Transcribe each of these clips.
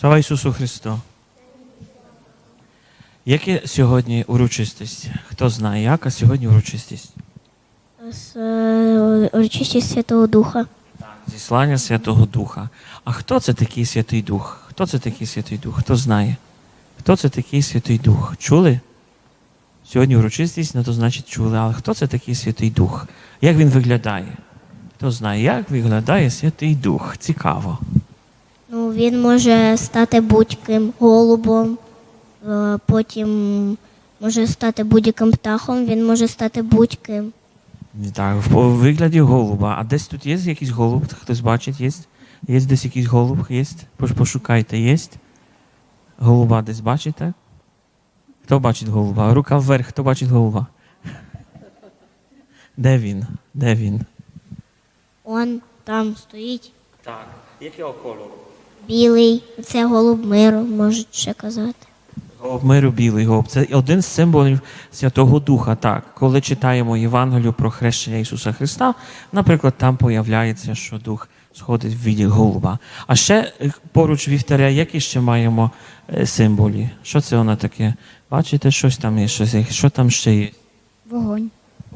Слава Ісусу Христу! Яке сьогодні урочистість? Хто знає, яка сьогодні урочистість? З е, урочистість Святого Духа. Зіслання Святого Духа. А хто це такий Святий Дух? Хто це такий Святий Дух? Хто знає? Хто це такий Святий Дух? Чули? Сьогодні урочистість, ну то значить чули. Але хто це такий Святий Дух? Як він виглядає? Хто знає, як виглядає Святий Дух? Цікаво. Ну, він може стати будь-ким голубом, е, потім може стати будь-яким птахом, він може стати будь-ким. Так, в вигляді голуба. А десь тут є якийсь голуб? Хтось бачить, є? Є десь якийсь голуб? Є? Пошукайте, є? Голуба десь бачите? Хто бачить голуба? Рука вверх, хто бачить голуба? Де він? Де він? Он там стоїть Так. Якого кольору? Білий, це голуб миру, можуть ще казати. Голуб миру білий голуб. Це один з символів Святого Духа. Так, коли читаємо Євангелію про хрещення Ісуса Христа, наприклад, там появляється, що Дух сходить в віді голуба. А ще е, поруч вівтаря, які ще маємо е, символі? Що це воно таке? Бачите, щось там є, щось, є. що там ще є? Вогонь.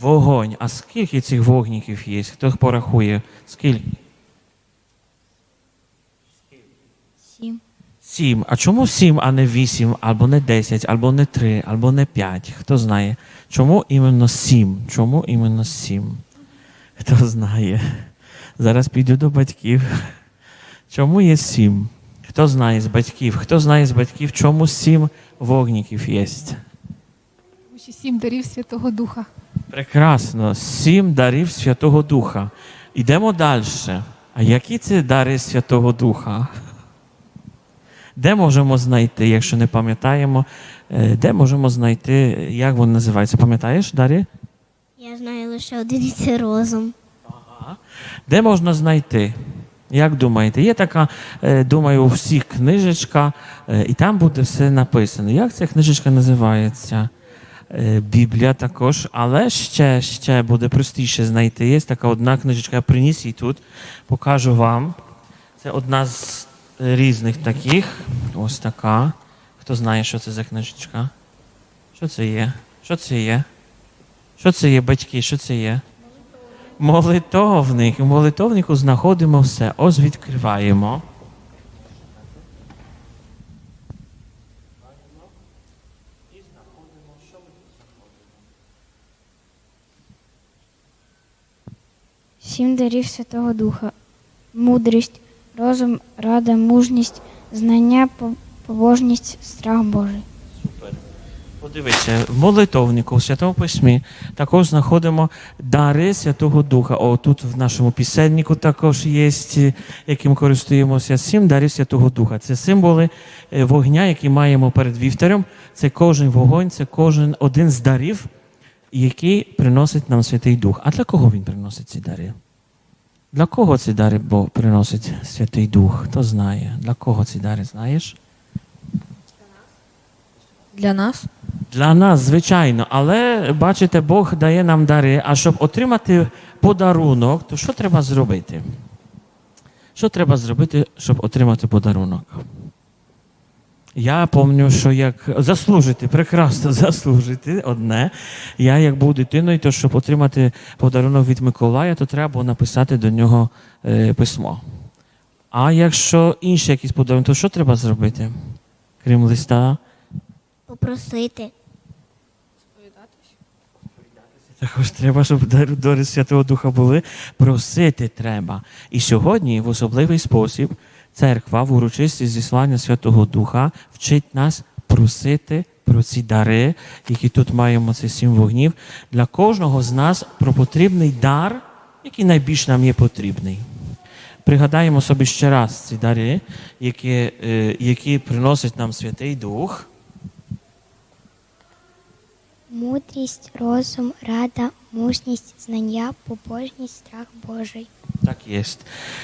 Вогонь. А скільки цих вогніків є? Хто їх порахує? Скільки? Сім. Сім. А чому сім, а не вісім, або не десять, або не три, або не п'ять? Хто знає? Чому іменно сім? Чому іменно сім? Хто знає? Зараз піду до батьків. Чому є сім? Хто знає з батьків? Хто знає з батьків, чому сім вогніків є? Тому що сім дарів Святого Духа. Прекрасно. Сім дарів Святого Духа. Йдемо далі. А які це дари Святого Духа? Де можемо знайти, якщо не пам'ятаємо, е, де можемо знайти, як вони називаються? Пам'ятаєш, Дарі? Я знаю лише один і це розум. Де можна знайти? Як думаєте? Є така, е, думаю, у всіх книжечка, е, і там буде все написано. Як ця книжечка називається? Біблія також, але ще, ще буде простіше знайти. Є така одна книжечка, я приніс її тут, покажу вам. Це одна з різних таких. Ось така. Хто знає, що це за книжечка? Що це є? Що це є? Що це є, батьки? Що це є? Молитовник. У молитовнику знаходимо все. Ось відкриваємо. Сім дарів Святого Духа, мудрість, розум, рада, мужність, знання, побожність, страх Божий. Супер. Подивіться, в молитовнику, в Святому Письмі також знаходимо дари Святого Духа. О, тут в нашому пісеннику також є, яким користуємося. Сім дарів Святого Духа. Це символи е, вогня, які маємо перед вівтарем. Це кожен вогонь, це кожен один з дарів, який приносить нам Святий Дух. А для кого він приносить ці дари? Для кого ці дари Бог приносить Святий Дух? Хто знає? Для кого ці дари знаєш? Для нас. Для нас, звичайно, але бачите, Бог дає нам дари, а щоб отримати подарунок, то що треба зробити? Що треба зробити, щоб отримати подарунок? Я пам'ятаю, що як заслужити, прекрасно заслужити одне. Я як був дитиною, то щоб отримати подарунок від Миколая, то треба було написати до нього е, письмо. А якщо інший якийсь подарунок, то що треба зробити? Крім листа? Попросити. Також треба, щоб дар- дари Святого Духа були. Просити треба. І сьогодні, в особливий спосіб, церква в урочистість зіслання Святого Духа вчить нас просити про ці дари, які тут маємо ці сім вогнів, для кожного з нас про потрібний дар, який найбільш нам є потрібний. Пригадаємо собі ще раз ці дари, які, е, які приносить нам Святий Дух. Мудрість, розум, рада, мужність, знання, побожність, страх Божий. Так є.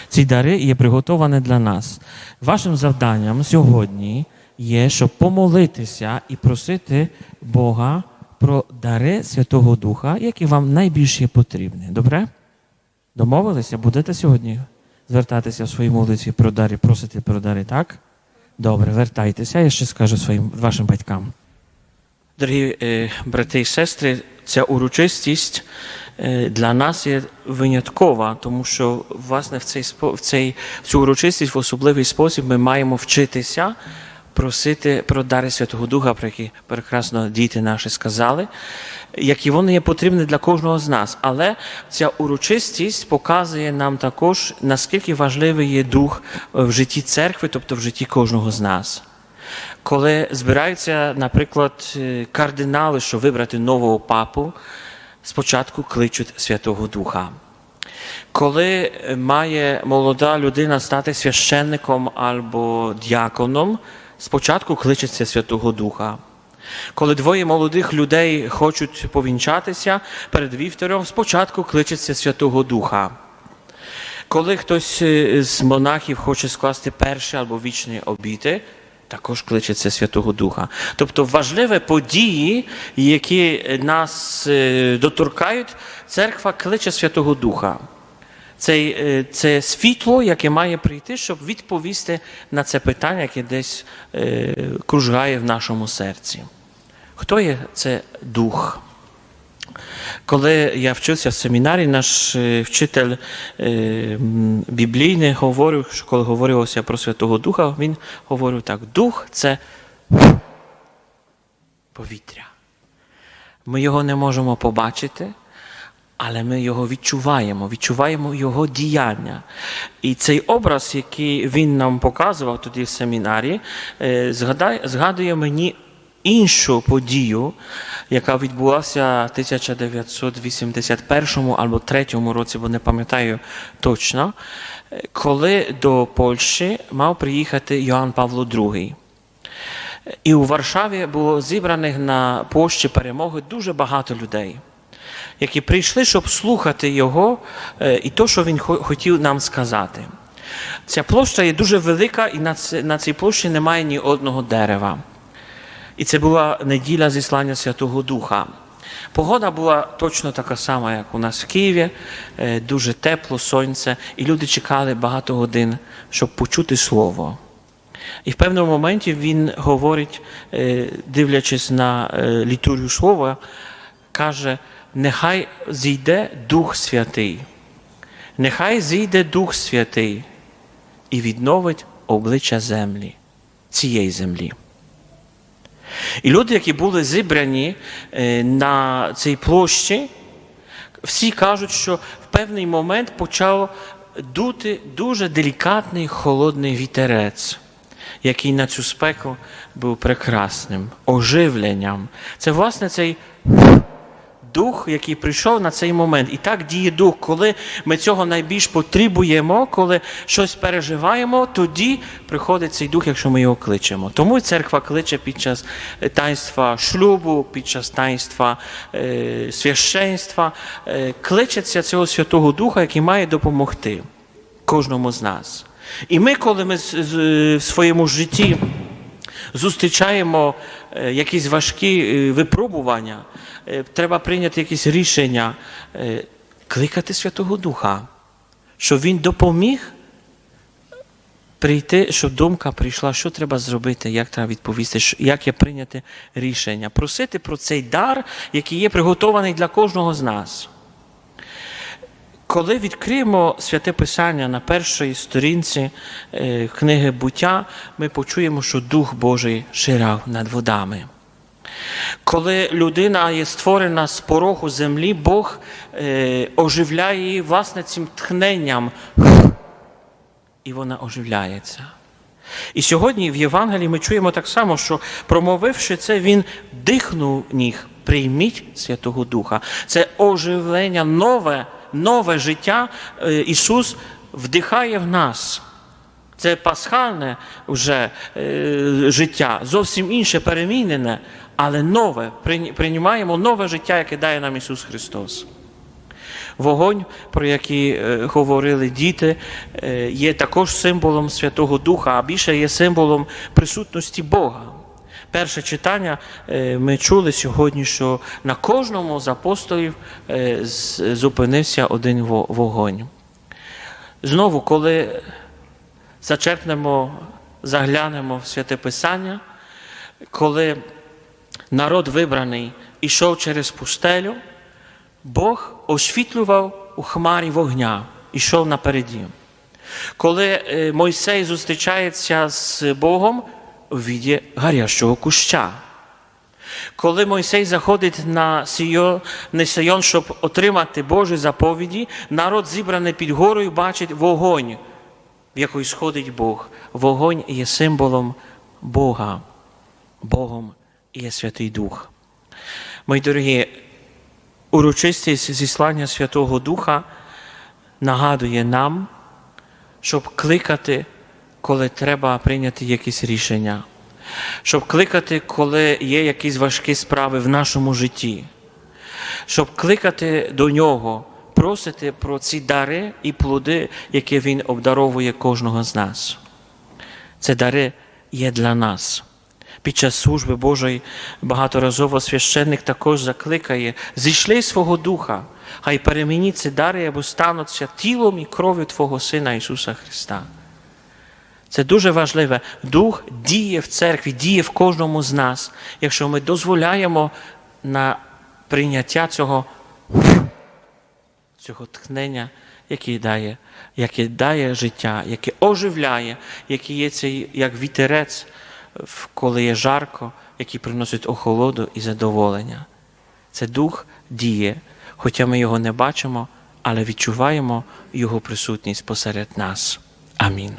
Ці дари є приготовані для нас. Вашим завданням сьогодні є, щоб помолитися і просити Бога про дари Святого Духа, які вам найбільше потрібні. Добре? Домовилися? Будете сьогодні звертатися в своїй молитві про дари, просити про дари, так? Добре, вертайтеся, я ще скажу своїм вашим батькам. Дорогі е, брати і сестри, ця урочистість е, для нас є виняткова, тому що власне в цей в цей в цю урочистість в особливий спосіб ми маємо вчитися просити про дари Святого Духа, про які прекрасно діти наші сказали, які вони є потрібні для кожного з нас. Але ця урочистість показує нам також, наскільки важливий є дух в житті церкви, тобто в житті кожного з нас. Коли збираються, наприклад, е, кардинали, щоб вибрати нового папу, спочатку кличуть Святого Духа. Коли має молода людина стати священником або діаконом, спочатку кличеться Святого Духа. Коли двоє молодих людей хочуть повінчатися перед вівтором, спочатку кличеться Святого Духа. Коли хтось е, з монахів хоче скласти перші або вічні обіти, також кличеться Святого Духа. Тобто важливі події, які нас е, доторкають, церква кличе Святого Духа. Це, е, це світло, яке має прийти, щоб відповісти на це питання, яке десь е, кружгає в нашому серці. Хто є це дух? Коли я вчився в семінарі, наш е, вчитель е, біблійний говорив, що коли говорилося про Святого Духа, він говорив так: Дух це повітря. Ми його не можемо побачити, але ми його відчуваємо, відчуваємо його діяння. І цей образ, який він нам показував тоді в семінарі, е, згадує мені іншу подію, яка відбулася в 1981 або 3 році, бо не пам'ятаю точно, коли до Польщі мав приїхати Йоанн Павло II. І у Варшаві було зібраних на площі перемоги дуже багато людей, які прийшли, щоб слухати його е, і то, що він хотів нам сказати. Ця площа є дуже велика, і на цій площі немає ні одного дерева. І це була неділя зіслання Святого Духа. Погода була точно така сама, як у нас в Києві, Е, дуже тепло, сонце, і люди чекали багато годин, щоб почути слово. І в певному моменті він говорить, е, дивлячись на е, літургію слова, каже: нехай зійде Дух Святий, нехай зійде Дух Святий і відновить обличчя землі, цієї землі. І люди, які були зібрані е, на цій площі, всі кажуть, що в певний момент почав дути дуже делікатний холодний вітерець, який на цю спеку був прекрасним, оживленням. Це, власне, цей дух, який прийшов на цей момент. І так діє дух, коли ми цього найбільш потребуємо, коли щось переживаємо, тоді приходить цей дух, якщо ми його кличемо. Тому церква кличе під час е, таїнства шлюбу, під час таїнства е, священства, е, кличеться цього Святого Духа, який має допомогти кожному з нас. І ми, коли ми з- в своєму житті зустрічаємо е, якісь важкі е, випробування, е, треба прийняти якісь рішення, е, кликати Святого Духа, щоб Він допоміг прийти, щоб думка прийшла, що треба зробити, як треба відповісти, як є прийняти рішення. Просити про цей дар, який є приготований для кожного з нас. Коли відкриємо святе Писання на першій сторінці е, книги буття, ми почуємо, що Дух Божий ширав над водами. Коли людина є створена з пороху землі, Бог е, оживляє її власне цим тхненням, і вона оживляється. І сьогодні в Євангелії ми чуємо так само, що промовивши це, він дихнув ніг, прийміть Святого Духа. Це оживлення, нове, нове життя е, Ісус вдихає в нас. Це пасхальне вже е, життя, зовсім інше, перемінене, але нове. Приймаємо нове життя, яке дає нам Ісус Христос. Вогонь, про який е, говорили діти, е, є також символом Святого Духа, а більше є символом присутності Бога. Перше читання е, ми чули сьогодні, що на кожному з апостолів зупинився один вогонь. Знову, коли зачерпнемо заглянемо в святе Писання, коли народ вибраний ішов через пустелю, Бог освітлював у хмарі вогня, ішов напереді. Коли е, Мойсей зустрічається з Богом у віді гарячого куща. Коли Мойсей заходить на Сійон, щоб отримати Божі заповіді, народ зібраний під горою бачить вогонь, в який сходить Бог. Вогонь є символом Бога. Богом є Святий Дух. Мої дорогі, урочистість зіслання Святого Духа нагадує нам, щоб кликати, коли треба прийняти якісь рішення, щоб кликати, коли є якісь важкі справи в нашому житті, щоб кликати до нього, просити про ці дари і плоди, які Він обдаровує кожного з нас. Це дари є для нас. Під час служби Божої багаторазово священник також закликає: зійшли свого духа, хай перемініть ці дари або стануться тілом і кров'ю Твого Сина Ісуса Христа. Це дуже важливе. Дух діє в церкві, діє в кожному з нас, якщо ми дозволяємо на прийняття цього, цього тхнення, яке дає, яке дає життя, яке оживляє, яке є цей як вітерець, коли є жарко, який приносить охолоду і задоволення. Це дух діє, хоча ми його не бачимо, але відчуваємо його присутність посеред нас. Амінь.